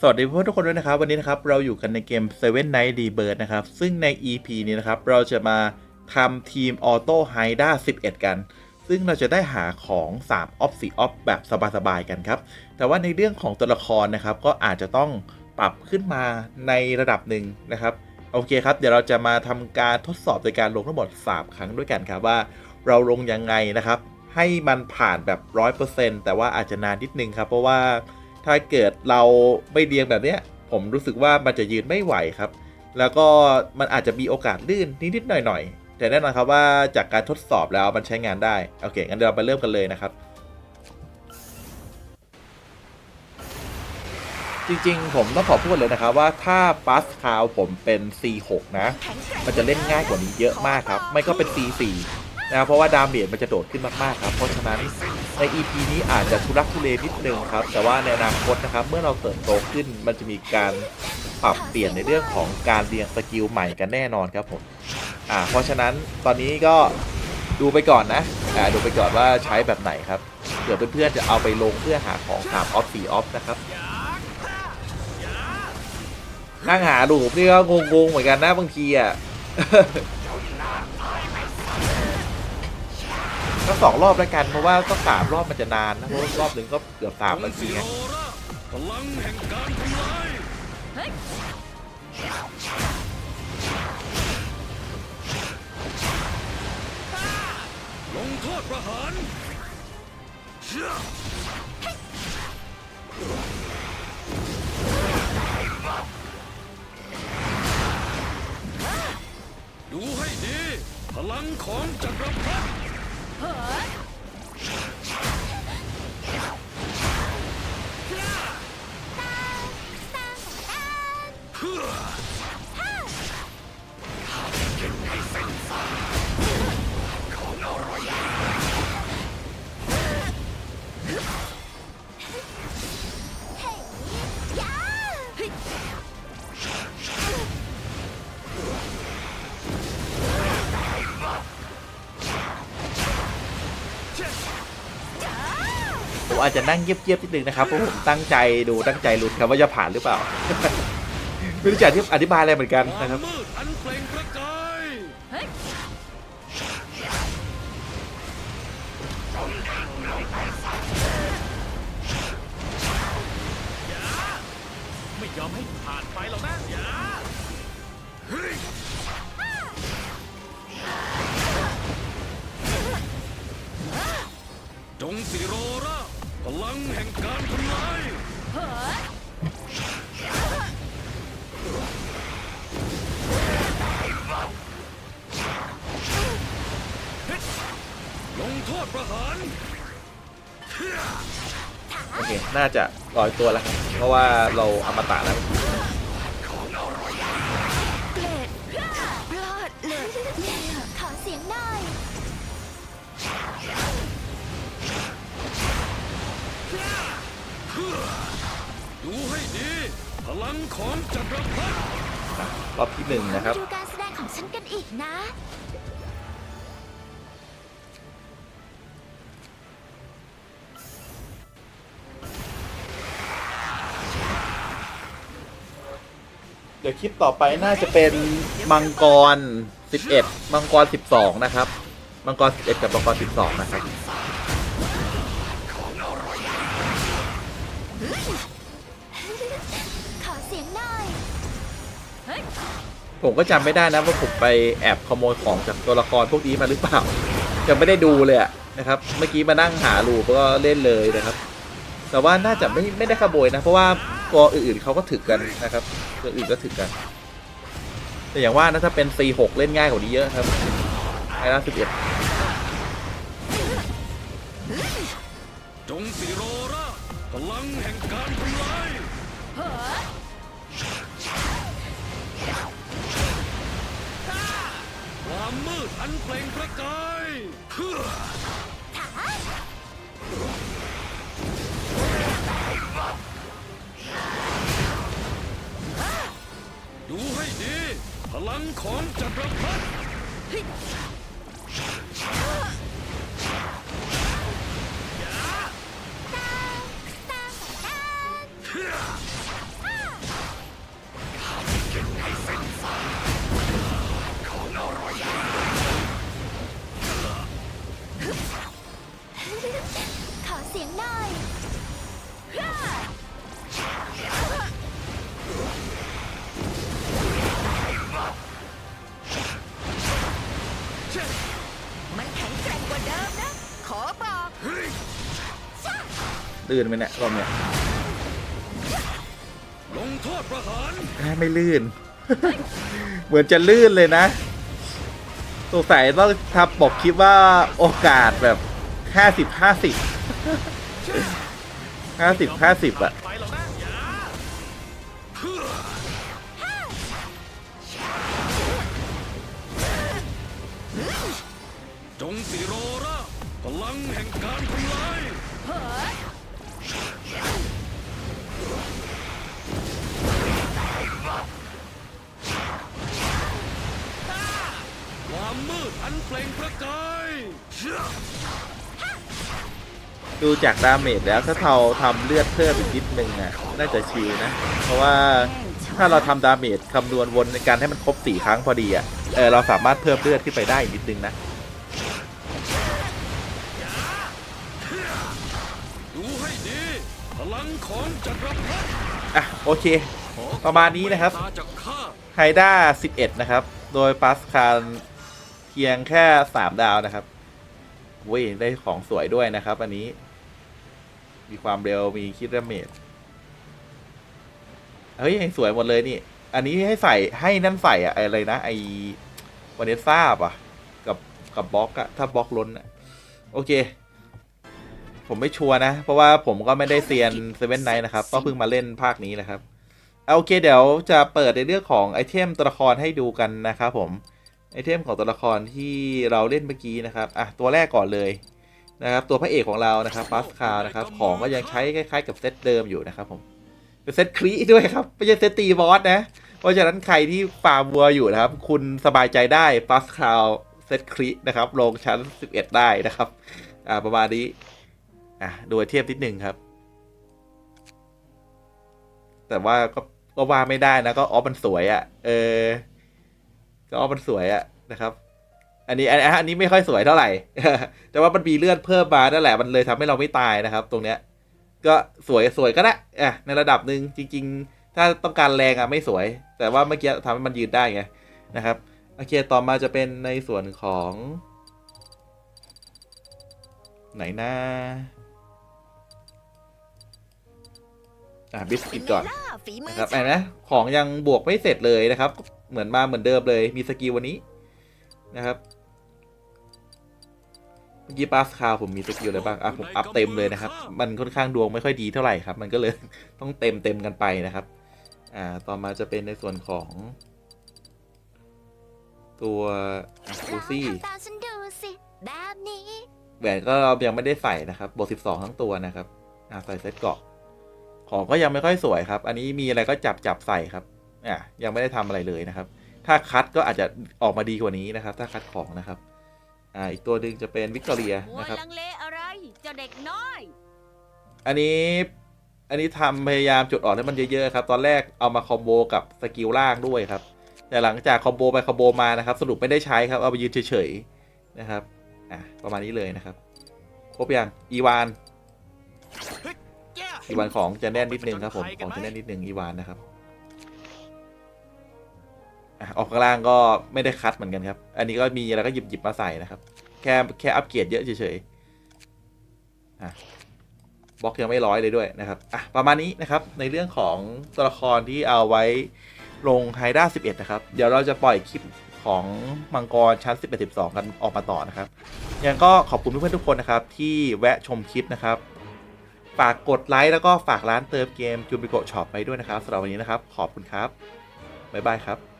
สวัสดีเพื่อนทุกคนด้วยนะครับ วันนี้นะครับเราอยู่กันในเกม Seven Night Rebirth นะครับ ซึ่งใน EP นี้นะครับ เราจะมาทำทีมออโต้ไฮด้า11 กัน ซึ่งเราจะได้หาของ3ออฟ4ออฟแบบสบายๆกันครับ แต่ว่าในเรื่องของตัวละครนะครับ ก็อาจจะต้องปรับขึ้นมาในระดับหนึ่งนะครับ โอเคครับ เดี๋ยวเราจะมาทำการทดสอบโดยการลงทั้งหมด 3 ครั้งด้วยกันครับว่าเราลงยังไงนะครับ ให้มันผ่านแบบ 100%แต่ว่าอาจจะนานนิดนึงครับเพราะว่า ถ้าเกิดเราไม่เรียงแบบเนี้ย ผมรู้สึกว่ามันจะยืนไม่ไหวครับ แล้วก็มันอาจจะมีโอกาสลื่นนิดๆหน่อยๆ แต่แน่นอนครับว่าจากการทดสอบแล้วมันใช้งานได้ โอเคงั้นเดี๋ยวเราไปเริ่มกันเลยนะครับ จริงๆ ผมต้องขอพูดเลยนะครับว่าถ้าปัสคาวผมเป็น C6 นะ มันจะเล่นง่ายกว่านี้เยอะมากครับ ไม่ก็เป็น C4 นะครับเพราะว่าดาเมจมันจะโดดขึ้นมากๆครับ เพราะฉะนั้นใน EP นี้อาจจะทุรักทุเลนิดนึงครับ แต่ว่าในอนาคตนะครับ เมื่อเราเติบโตขึ้นมันจะมีการปรับเปลี่ยนในเรื่องของการเรียงสกิลใหม่กันแน่นอนครับผมอ่าเพราะฉะนั้นตอนนี้ก็ดูไปก่อนนะอ่าดูไปก่อนว่าใช้แบบไหนครับเผื่อเพื่อนๆจะเอาไปลงเพื่อหาของ3ออฟ4ออฟนะครับนั่งหาดูปนี่ก็งงๆเหมือนกันนะบางทีอะ ก็สองรอบแล้วกัน เพราะว่าก็สามรอบมันจะนานนะเพราะรอบหนึ่งก็เกือบสามนาทีไงพลังแห่งการทำลายลงโทษประหารดูให้ดี พลังของจักรพรรดิ เผมอาจจะนั่งเยียบๆนิดนึงนะครับเพราะผมตั้งใจดูตั้งใจลุ้นครับว่าจะผ่านหรือเปล่า ไม่รู้จะอธิบายอะไรเหมือนกันนะครับ น่าจะลอยตัวแล้วครับเพราะว่าเราอมตะแล้วเกรดรอดเลยเนี่ยขอเสียงหน่อยดูให้ดี พลังของจักรพรรดิรอบที่หนึ่งนะครับ ดูการแสดงของฉันกันอีกนะ ดี๋ยวคลิปต่อไปน่าจะเป็นมังกร 11 มังกร 12 นะครับ มังกร 11 กับมังกร 12 นะครับ ขอเสียงหน่อยผมก็จำไม่ได้นะว่าผมไปแอบขโมยของจากตัวละครพวกนี้มาหรือเปล่า ยังไม่ได้ดูเลยอะนะครับ เมื่อกี้มานั่งหาลูปก็เล่นเลยนะครับ แต่ว่าน่าจะไม่ไม่ได้ขโมยนะ เพราะว่าตัวอื่นๆเขาก็ถึกกันนะครับ ตัวอื่นก็ถึกกัน แต่อย่างว่านะถ้าเป็น C6 เล่นง่ายกว่านี้เยอะครับไอ้ล่าสุดจงสิโรราพลังแห่งการทำลาย ดูให้ดี พลังของจักรพรรดิ ลื่นไหมเนี่ยรอบเนี้ยลงโทษประหารอ่าไม่ลื่น เหมือนจะลื่นเลยนะสงสัยต้องทำบอกคลิปว่าโอกาสแบบห้าสิบห้าสิบห้าสิบห้าสิบอะไปหรอกนะอย่าเพื่อจงติโรระพลังแห่งการทำลาย ความมืดอันเปล่งประกายดูจากดาเมจแล้วถ้าเราทำเลือดเพิ่มอีกนิดนึงอะน่าจะชิลนะ เพราะว่าถ้าเราทำดาเมจคำนวณวนในการให้มันครบสี่ครั้งพอดีอะเออเราสามารถเพิ่มเลือดขึ้นไปได้อีกนิดนึงนะดูให้ดีพลังของจักรพรรดิอะโอเค ประมาณนี้นะครับตาจากข้าไฮด้า11 นะครับ โดยปัสคาลเพียงแค่3ดาวนะครับเว้ยได้ของสวยด้วยนะครับ อันนี้ มีความเร็วมีคิดเมจเฮ้ยยังสวยหมดเลยนี่ อันนี้ให้ใส่ให้นั่นใส่อะอะไรนะ ไอวันเนซ่าป่ะ กับกับบล็อกอะถ้าบล็อกล้นอะโอเค ผมไม่ชัวร์นะ เพราะว่าผมก็ไม่ได้เซียนเซเว่นไนท์นะครับ ก็เพิ่งมาเล่นภาคนี้นะครับเอาโอเค เดี๋ยวจะเปิดในเรื่องของไอเทมตัวละครให้ดูกันนะครับผม ไอเทมของตัวละครที่เราเล่นเมื่อกี้นะครับอะตัวแรกก่อนเลยนะครับตัวพระเอกของเรานะครับปัสคานะครับของก็ยังใช้คล้ายๆ กับเซตเดิมอยู่นะครับผมเป็นเซตครีด้วยครับไม่ใช่เซตตีบอสนะ เพราะฉะนั้นใครที่ฟาร์มวัวอยู่นะครับ คุณสบายใจได้ปัสคาเซตครีนะครับลงชั้น 11 ได้นะครับอ่าประมาณนี้อะดูไอเทมนิดหนึ่งครับ แต่ว่าก็ก็ว่าไม่ได้นะก็ออฟมันสวยอะ่ะ เออ ก็ออฟมันสวยอะ่ะนะครับ อันนี้อันอันนี้ไม่ค่อยสวยเท่าไหร่ แต่ว่ามันมีเลือดเพิ่มมานั่นแหละ มันเลยทำให้เราไม่ตายนะครับ ตรงเนี้ย ก็สวยสวยก็ได้อะในระดับหนึ่งจริง ๆ ถ้าต้องการแรงอะไม่สวย แต่ว่าเมื่อกี้ทำให้มันยืนได้ไงนะครับโอเคต่อมาจะเป็นในส่วนของ ไหนนะอะบิสกิตก่อนฝีมือนะครับเห็นไหมของยังบวกไม่เสร็จเลยนะครับ เหมือนมาเหมือนเดิมเลย มีสกิลวันนี้นะครับเมื่อกี้ปาสคาผมมีสกิลอะไรบ้างอะผมอัพเต็มเลยนะครับ มันค่อนข้างดวงไม่ค่อยดีเท่าไหร่ครับ มันก็เลยต้องเต็มเต็มกันไปนะครับ อ่า ต่อมาจะเป็นในส่วนของ ตัวลูซี่ทำตามฉันดูสิแบบนี้แหวนก็เรายังไม่ได้ใส่นะครับบวกสิบสองทั้งตัวนะครับ อ่าใส่เซตเกาะ ของก็ยังไม่ค่อยสวยครับ อันนี้มีอะไรก็จับจับใส่ครับ อะยังไม่ได้ทำอะไรเลยนะครับ ถ้าคัดก็อาจจะออกมาดีกว่านี้นะครับ ถ้าคัดของนะครับอ่าอีกตัวหนึ่งจะเป็นวิกตอเรียมัวนะครับลังเลอะไรเจ้าเด็กน้อย อันนี้อันนี้ทำพยายามจุดอ่อนให้มันเยอะๆครับ ตอนแรกเอามาคอมโบกับสกิลล่างด้วยครับ แต่หลังจากคอมโบไปคอมโบมานะครับ สรุปไม่ได้ใช้ครับ เอาไปยืนเฉยๆนะครับ อะประมาณนี้เลยนะครับ ครบยังอีวาน อีวานของจะแน่นนิดนึงครับผม ของจะแน่นนิดนึงอีวานนะครับ ออกข้างล่างก็ไม่ได้คัดเหมือนกันครับ อันนี้ก็มีแล้วก็หยิบหยิบมาใส่นะครับ แค่แค่อัปเกรดเยอะเฉยๆอะบล็อกยังไม่ร้อยเลยด้วยนะครับอะประมาณนี้นะครับในเรื่องของตัวละครที่เอาไว้ลงไฮด้า11 นะครับ เดี๋ยวเราจะปล่อยคลิปของมังกรชั้น 11 12 กันออกมาต่อนะครับยังก็ขอบคุณเพื่อนๆทุกคนนะครับ ที่แวะชมคลิปนะครับ ฝากกดไลค์แล้วก็ฝากร้านเติมเกมจูบิโกช็อปไปด้วยนะครับสำหรับวันนี้นะครับ ขอบคุณครับ บ๊ายบายครับ